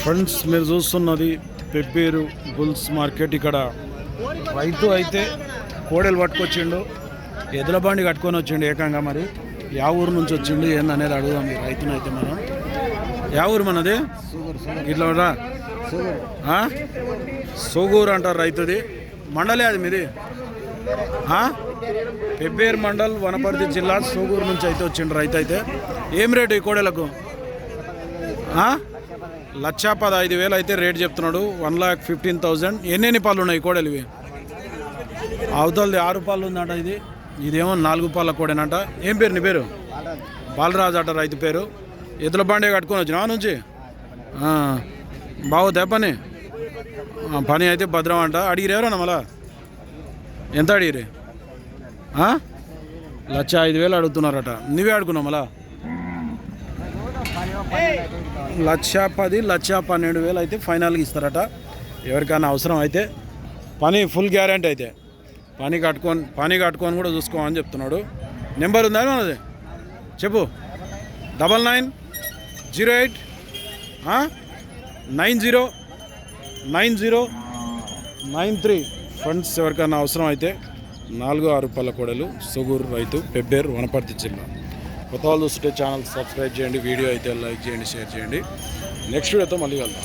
Friends మీరు చూస్తున్నది Pebbair bulls market. ఇక్కడ రైతు అయితే కోడలు పట్టుకొచ్చిండు ఎదుల బండి కట్టుకొని వచ్చిండు ఏకంగా మరి. యా ఊరు నుంచి వచ్చిండు ఏందనేది అడుగుదాం ఈ రైతును అయితే మనం. యా ఊరు మనది? ఇట్లా రా సోగూరు అంటారు రైతుది. మండలే అది మీది? పెబ్బేరు మండల్ వనపర్తి జిల్లా సోగూరు నుంచి అయితే వచ్చిండు రైతు అయితే. ఏం రేటు ఈ కోడలకు? లక్షా పదహైదు వేలు అయితే రేట్ చెప్తున్నాడు. One lakh fifteen thousand. ఎన్నెన్ని పాలు ఉన్నాయి కోడలు ఇవి అవతలది ఆరు పాలు ఉందంట ఇది. ఇదేమో నాలుగు పాల కోడేనట. ఏం పేరు నీ పేరు? బాలరాజు అట రైతు పేరు. ఎద్దుల బండే కట్టుకొని వచ్చినా నుంచి? ఆ, బాగుందా పని? పని అయితే భద్రం అంట. అడిగిరేవరన్నా మళ్ళా? ఎంత అడిగిరే లక్ష ఐదు వేలు అడుగుతున్నారట. నువ్వే అడుగున్నావు మళ్ళా? లక్ష పది లక్ష పన్నెండు వేలు అయితే ఫైనల్గా ఇస్తారట. ఎవరికైనా అవసరం అయితే పని ఫుల్ గ్యారంటీ అయితే. పని కట్టుకొని పని కట్టుకొని కూడా చూసుకోమని చెప్తున్నాడు. నెంబర్ ఉందా మనది? చెప్పు. Double nine zero eight nine zero nine zero nine three. Funds ఎవరికైనా అవసరం అయితే నాలుగు ఆరు పల్ల కోడలు సొగూరు రైతు పెబ్బేరు వనపర్తి జిల్లా. కొత్త వాళ్ళు చూస్తుంటే ఛానల్ సబ్స్క్రైబ్ చేయండి వీడియో అయితే లైక్ చేయండి షేర్ చేయండి. నెక్స్ట్ వీడియోతో మళ్ళీ వెళ్దాం